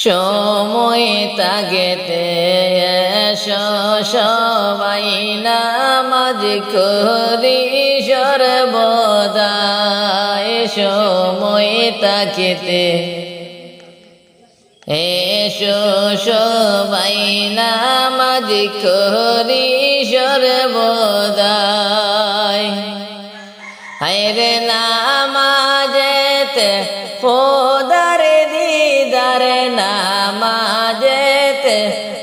সময় তাগেতে সবাই নামাজ করি সর্বদায় সময় তাকেতে এসো, সবাই নামাজ করি সর্বদায় হায়রে নামাজেতে খোদার দিদার নামাজেতে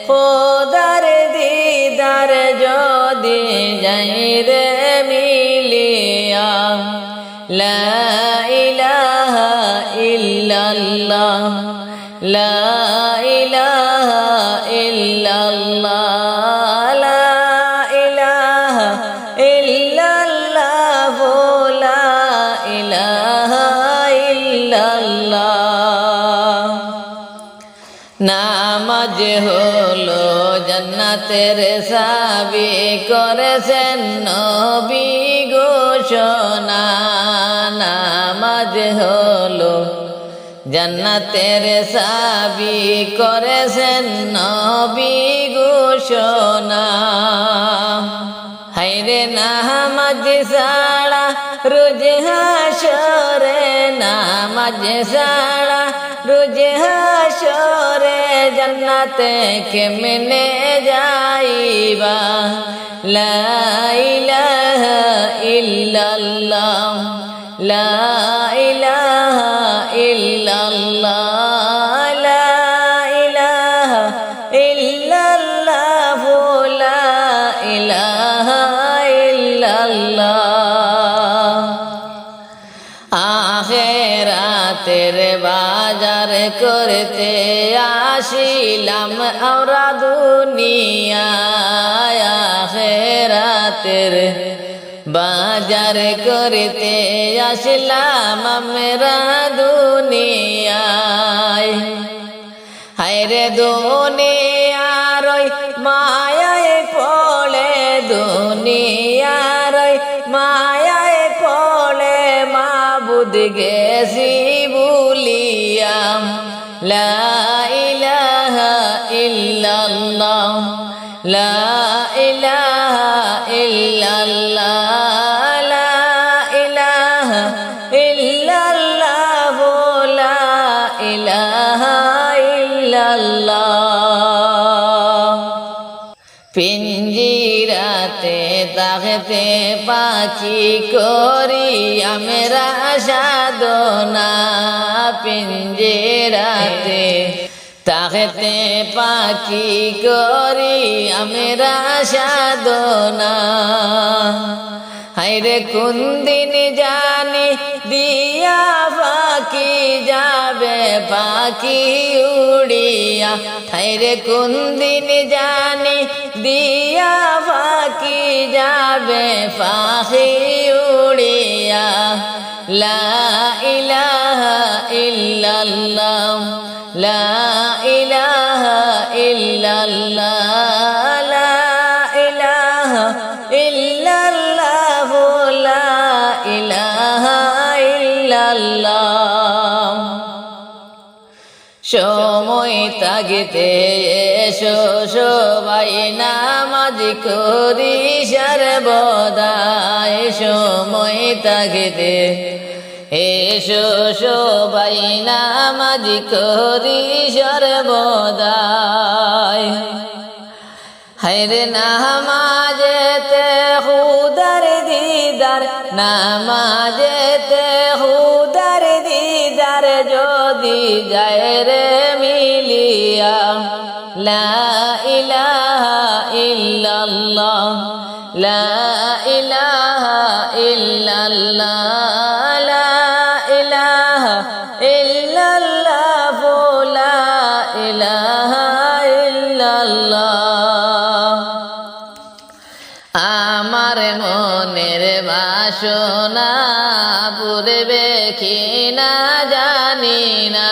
খোদার দিদার যদি যাই রে মিলিয়া লা ইলাহা ইল্লাল্লাহ লা নামাজ হলো জান্নাতের সাবি করেছেন নবী ঘোষণা। নামাজ হলো জান্নাতের সাবি করেছেন নবী ঘোষণা। হাইরে নামাজ সাড়া রোজ হাসরে নামাজ সাড়া রোজ হাসরে জান্নাতে কেমনে যাইবা? লা ইলাহা ইল্লাল্লাহ, লা ইলাহা ইল্লাল্লাহ, লা ইলাহা ইল্লাল্লাহ, লা ইলাহা ইল্লাল্লাহ। আখেরাতের বাজার করতে আসিলাম আমরা দুনিয়ায় আখেরাতের বাজার করতে আসলাম আমরা দুনিয়ায়। হায়রে দুনিয়ার মায়ায় পড়ে, দুনিয়ার মায়ায় পড়ে মা বুধ গেছি বুলিয়াম। লা লা ইলাহা ইল্লাল্লাহ, লা ইলাহা ইল্লাল্লাহ, লা ইলাহা ইল্লাল্লাহ। পিঞ্জিরাতে তাহতে পাখি করি, আমরা সাধনা পিঞ্জিরাতে তাহতে পাখি করি আমরা সাধনা হাইরে কোন দিন জানি দিয়া পাখি যাবে, পাখি উড়িয়া। হাইরে কোন দিন জানি দিয়া পাখি যাবে, পাখি উড়িয়া। লা ইলাহা লা ইলাহা ইলাহা সময় তাগিতে এসো সবাই নামাজ করি সর্বদায় সময় তাগিতে এসো সবাই নামাজ করি সর্বদায় হায়রে নামাজেতে হুদার দিদার, নামাজেতে হুদার দিদার যদি যায় রে মিলিয়া। লা ইলাহা ইল্লাল্লাহ, লা ইলাহা ইল্লাল্লাহ, লা ইলাহা ইল্লাল্লাহ লা ইলাহা ইল্লাল্লাহ। আমার মনের বাসনা পূর্বে কি না জানি না,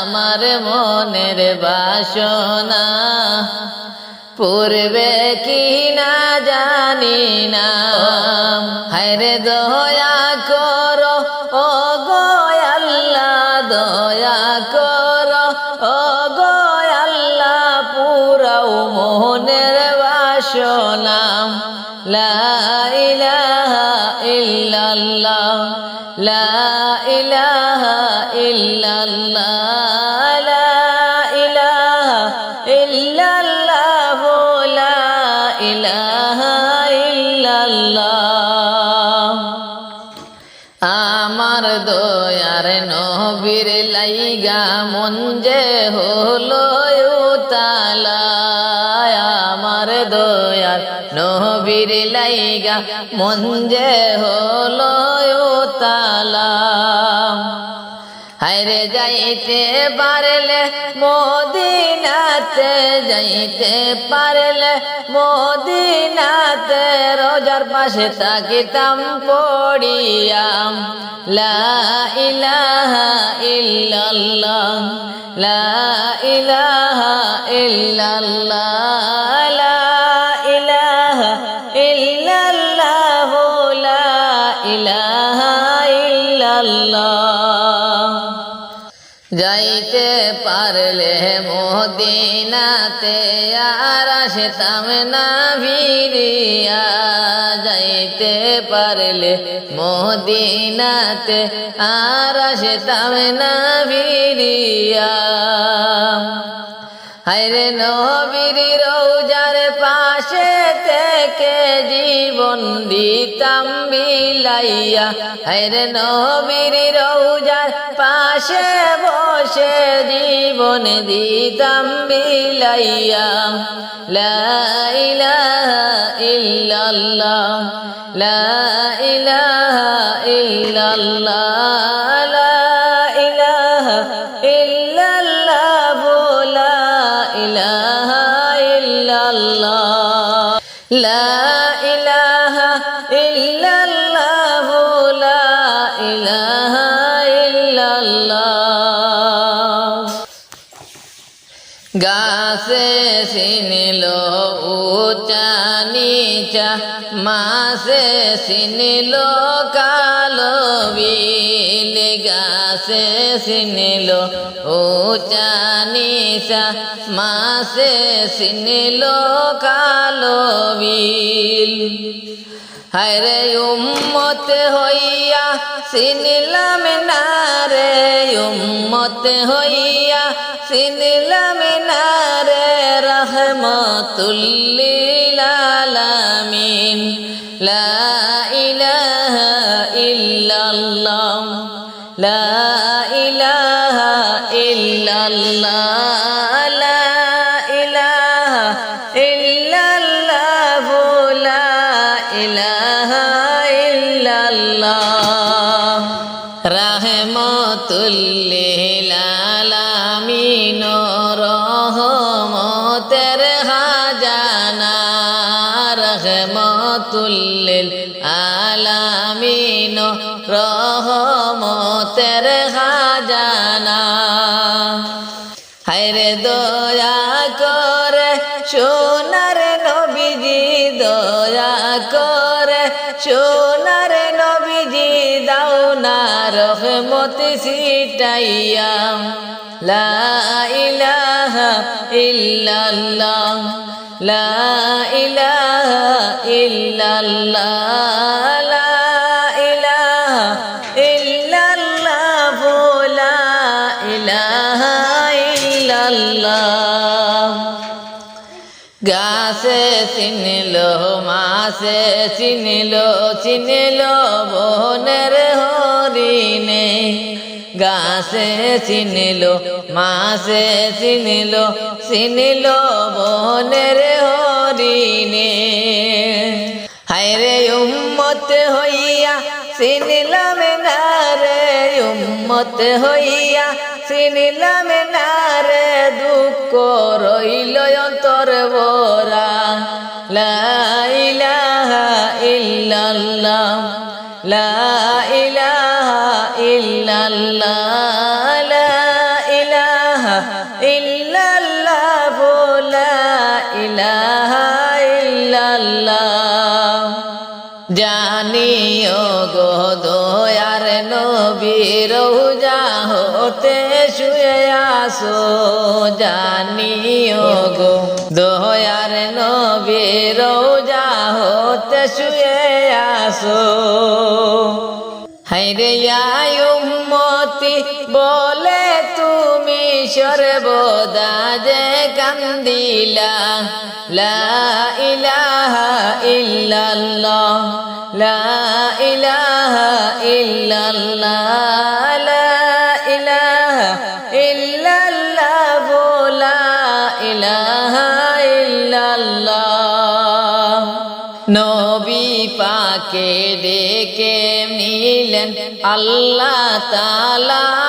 আমার মনের বাসনা পড়বে কি না জানি না। হায়রে দয়া কর ও আল্লাহ, দয়া কর ও আল্লাহ, পুরাও মোহনের বাসনাম লাইলাহা ইহ লা ইলাহা লাইগা মন যে হলো উতালা আমার দয়ার নবীর লাইগা মন যে হলো উতালা হায়রে যাইতে পারলে মদিনাতে যাইতে পারলে মদিনাতে রোজার পাশে তাকিতাম পড়িয়াম। লা লা ইলাহা ইল্লাল্লাহ। যাইতে পারলে মোদিনাতে আর আসতাম না ভিড়িয়া যাইতে পারলে মোদিনাতে আর আসতাম না ভিড়িয়া হায়রে নবীর রৌজার পাশে থেকে জীবন দিতাম বিলাইয়া। হায়রে নবীর রৌজার পাশে বসে জীবন দিতাম বিলাইয়া লাইলা ইল্লাল্লাহ লাইলা ইল্লাল্লাহ। গাছে চিনিল উচা নিচা মাসে চিনিল কালো বিল গাছে চিনিল উচা নিচা মাসে চিনিল কালো বিল। হায়রে উম্মত হইয়া চিনিলাম না রে উম্মত হইয়া রে রহমতুল্লিল আলামিন লা ইলাহা ইল্লাল্লাহ। লা ইলাহা ইল্লাল্লাহ। লা ইলাহা ইল্লাল্লাহ। লা ইলাহা ইল্লাল্লাহ। রাহমাতুল্লিল রহমতুল্লিল আলামিন রহমতের হাজানা হায়রে দয়া করে সোনার নবীজি, দয়া করে সোনার নবীজি, দাও না রহমত সিটাইয়া লা ইলাহা ইল্লাল্লাহ, লা ইলাহা ইল্লাল্লাহ, লা ইলাহা ইল্লাল্লাহ, লা গাছে চিনিল মাসে চিনিল চিনিল বনের হরিণে। গাছে চিনিল, মাছে চিনিল চিনিল বনের হরিণে। উম্মত হইয়া চিনিলাম না রে উম্মত হইয়া চিনিলাম না রে যা হতে শুয়ে আসো, জানিও গো, দয়ার নবী রোজা হতে শুয়ে আসো। হাইরে আয়ুমতি বলে তুমি সর্বদা যে কান্দিলা, লা ইলাহা ইল্লাল্লাহ, লা ইলাহা ইল্লাল্লাহ, লা ইলাহা পাকে ডেকে নিলেন, আল্লাহ তালার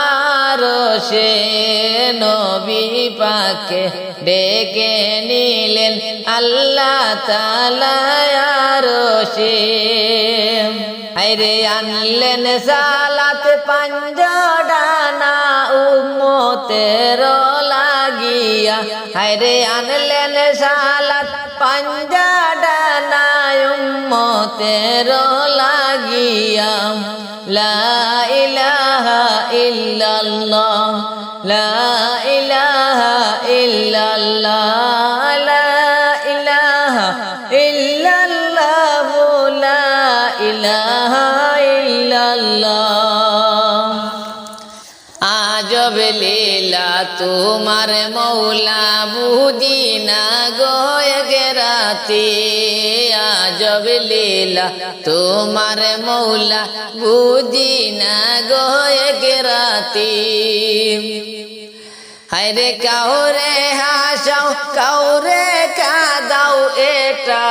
সে নবী পাকে ডেকে নিলেন আল্লাহ তালার সে আরে আনলেন সালাত পাঞ্জডানা উম্মতের লাগিয়া। হায়রে আনলেন সালাত পাঞ্জডানা উম্মতের লাগিয়া। লা ইলাহা ইল্লাল্লাহ, লা ইলাহা ইল্লাল্লাহ, লা ইলাহা ইল্লাল্লাহ, লা ইলাহা ইল্লাল্লাহ। আজব লীলা তোমার মৌলা বুঝি না গোয়গ রাতে। আজব লীলা, তোমার মৌলা বুঝি না গোয়গ রাতে। হায়রে কাউরে হাসাও, কাউরে কাদাও, এটা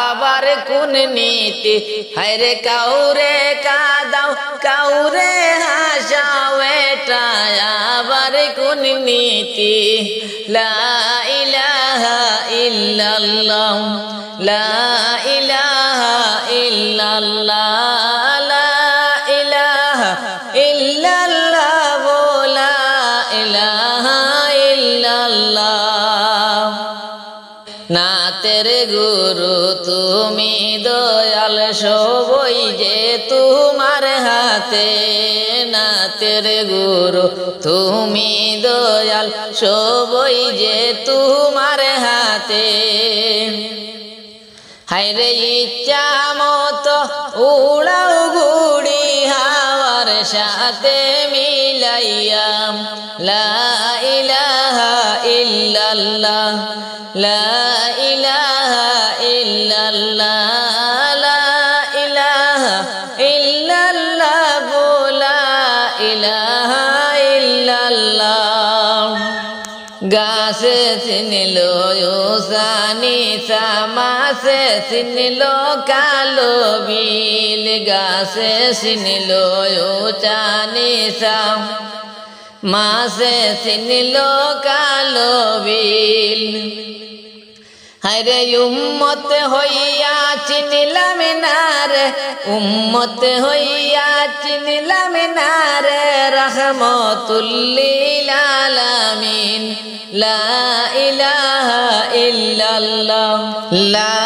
আবার কোন নীতি? হায়রে কাউরে কাদাও, কাউরে হাসাও, এটা আবার কোন নীতি? লা ইলাহা ইল্লাল্লাহ, লা ইলাহা ইল্লাল্লাহ, লা ইলাহা ইল্লাল্লাহ লা ইলাহা ইল্লাল্লাহ। নাতের গুরু, তুমি দয়াল, সবই যে তোমার হাতে। নাতের গুরু, তুমি দয়াল, সবই যে তোমার হাতে। হাইরে ইচ্ছা মতো উড়াও গুড়ি হাওয়ার সাথে মিলাইয়া লা ইলাহা ইল্লাল্লাহ লা গাছে চিনিল সানি সামাসে চিনিল কালো বিল। গাছে চিনিল চানি সাম মাসে চিনিল কালো বিল। হরে উম্মত হইয়া চিনিলাম নারে উম্মত হইয়া চিনিলাম নারে রহমতুল্লিল লা ইলাহা ইল্লাল্লাহ লা